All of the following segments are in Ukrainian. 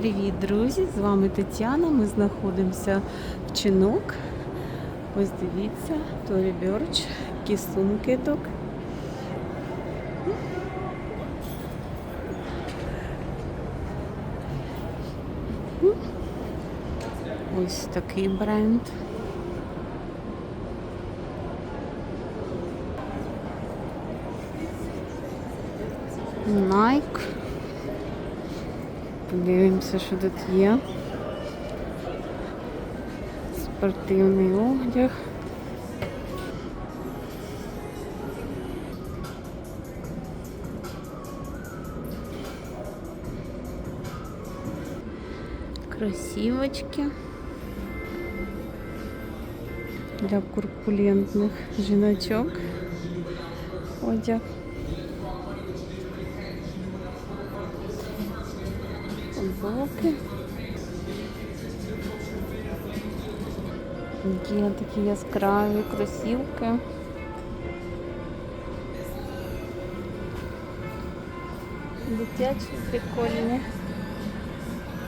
Привіт, друзі! З вами Тетяна. Ми знаходимося в Чинок. Ось дивіться, Торі Бьорч, сумки. Ось такий бренд. Nike. Подивимося, що тут є. Спортивний одяг. Красивочки. Для корпулентних жіночок. Одяг. Футболки. Є такі яскраві кросівки. Дитячі прикольні.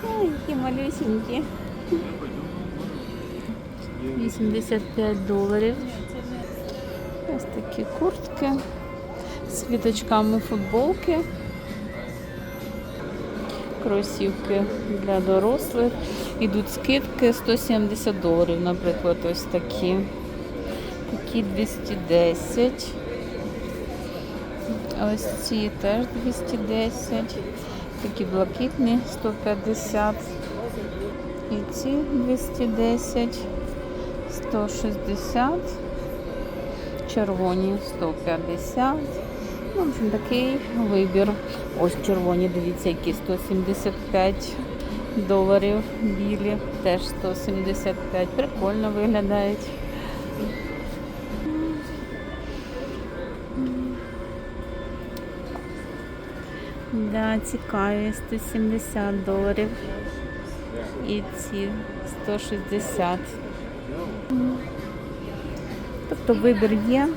Ой, які малюсенькі. 85 доларів. Ось такі куртки з квіточками футболки кросівки для дорослих. Ідуть скидки 170 доларів, наприклад, ось такі. Такі 210. Ось ці теж 210. Такі блакитні 150. І ці 210, 160, червоні 150. Ну, в общем, такий вибір. Ось червоні, дивіться, які 175 доларів білі, теж 175. Прикольно виглядають. Да, цікаві, 170 доларів. І ці 160. Тобто вибір є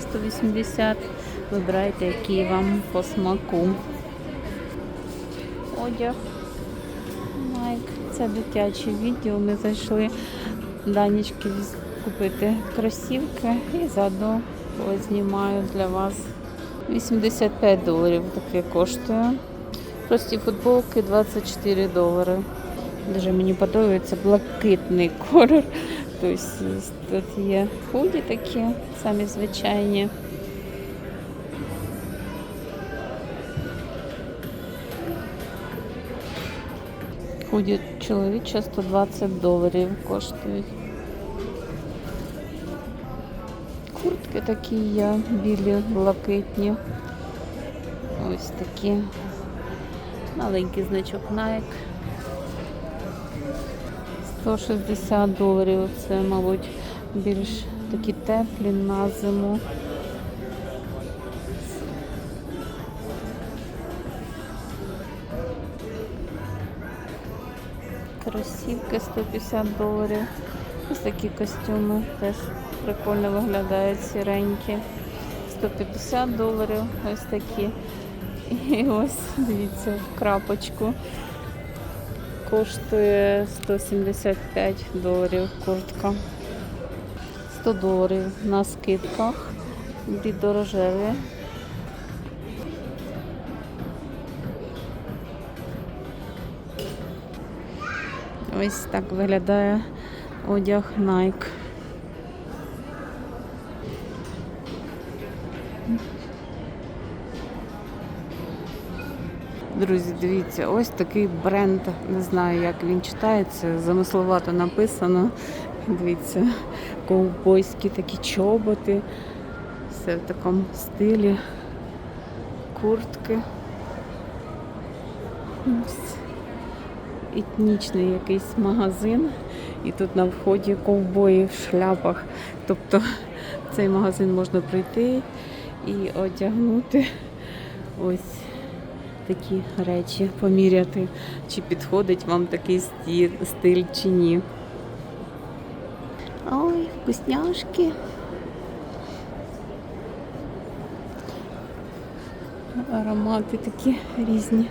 180. Вибирайте, який вам по смаку. Одяг. Найк. Це дитяче відео. Ми зайшли Данічки купити кросівки і заодно знімаю для вас. 85 доларів таке коштує. Прості футболки 24 долари. Дуже мені подобається блакитний колір. Тобто тут є худі такі, самі звичайні. Худі чоловіча 120 доларів коштують. Куртки такі є, білі, блакитні. Ось такі. Маленький значок Nike. 160 доларів. Це, мабуть, більш такі теплі на зиму. Кросівки 150 доларів. Ось такі костюми теж прикольно виглядають сіренькі. 150 доларів. Ось такі. І ось, дивіться, крапочку. Коштує 175 доларів куртка. 100 доларів на скидках. Від дорожеві. Ось так виглядає одяг Nike. Друзі, дивіться, ось такий бренд, не знаю, як він читається, замисловато написано. Дивіться, ковбойські такі чоботи, все в такому стилі, куртки. Ось етнічний якийсь магазин, і тут на вході ковбої в шляпах. Тобто в цей магазин можна прийти і одягнути ось такі речі, поміряти, чи підходить вам такий стиль чи ні. Ой, вкусняшки. Аромати такі різні.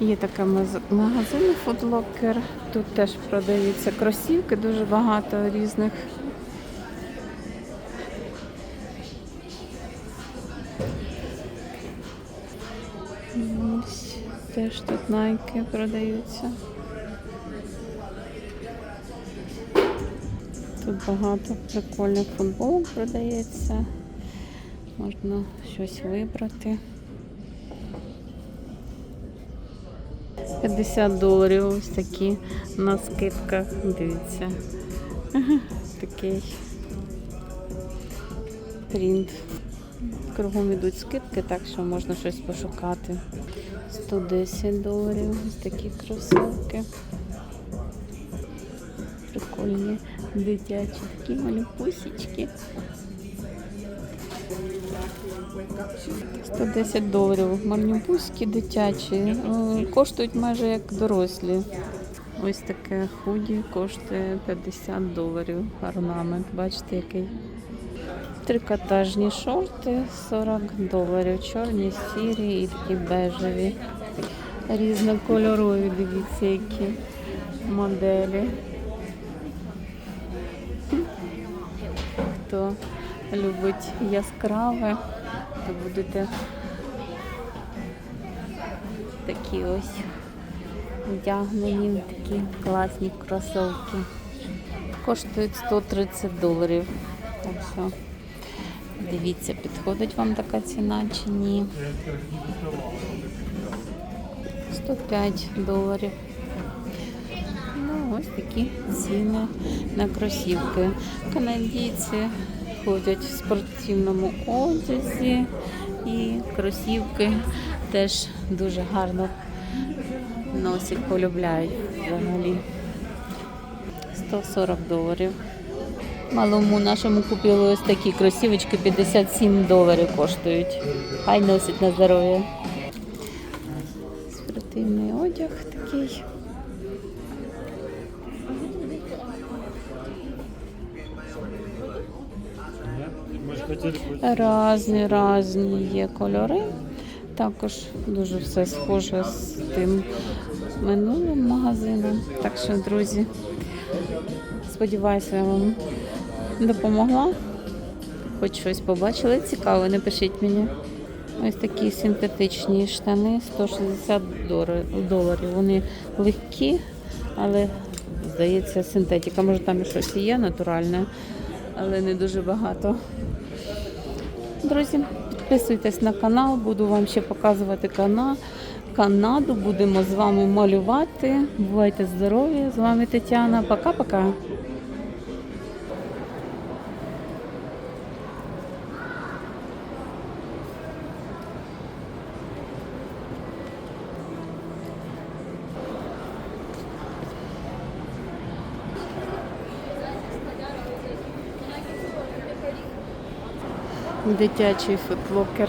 Є таке магазин Фудлокер. Тут теж продаються кросівки, дуже багато різних. Теж тут найки продаються. Тут багато прикольних футболок продається. Можна щось вибрати. 50 доларів ось такі на скидках. Дивіться. Такий принт. Кругом ідуть скидки, так що можна щось пошукати. 110 доларів. Ось такі кросівки. Прикольні дитячі такі малюпусічки. 110 доларів. Марнюбузькі дитячі. е, Коштують майже як дорослі. Ось таке худі коштує 50 доларів. Орнамент. Бачите, який. Трикотажні шорти 40 доларів. Чорні, сірі і такі бежеві. Різнокольорові, дивіться, які моделі. Хто любить яскраве, то будете такі ось вдягнені, такі класні кросовки. Коштують 130 доларів. Так що дивіться, підходить вам така ціна чи ні. 105 доларів. Ну, ось такі ціни на кросівки. Канадійці ходять в спортивному одязі і кросівки теж дуже гарно носять, полюбляють взагалі. 140 доларів. Малому нашому купили ось такі кросівочки 57 доларів коштують. Хай носить на здоров'я. Спортивний одяг такий. Разні, разні є кольори. Також дуже все схоже з тим минулим магазином. Так що, друзі, сподіваюся, я вам допомогла. Хоч щось побачили цікаве, напишіть мені. Ось такі синтетичні штани 160 доларів. Вони легкі, але здається, синтетика. Може там і щось є натуральне, але не дуже багато. Друзі, підписуйтесь на канал, буду вам ще показувати канал. Канаду. Будемо з вами малювати. Бувайте здорові! З вами Тетяна. Пока-пока. Дитячий футлокер.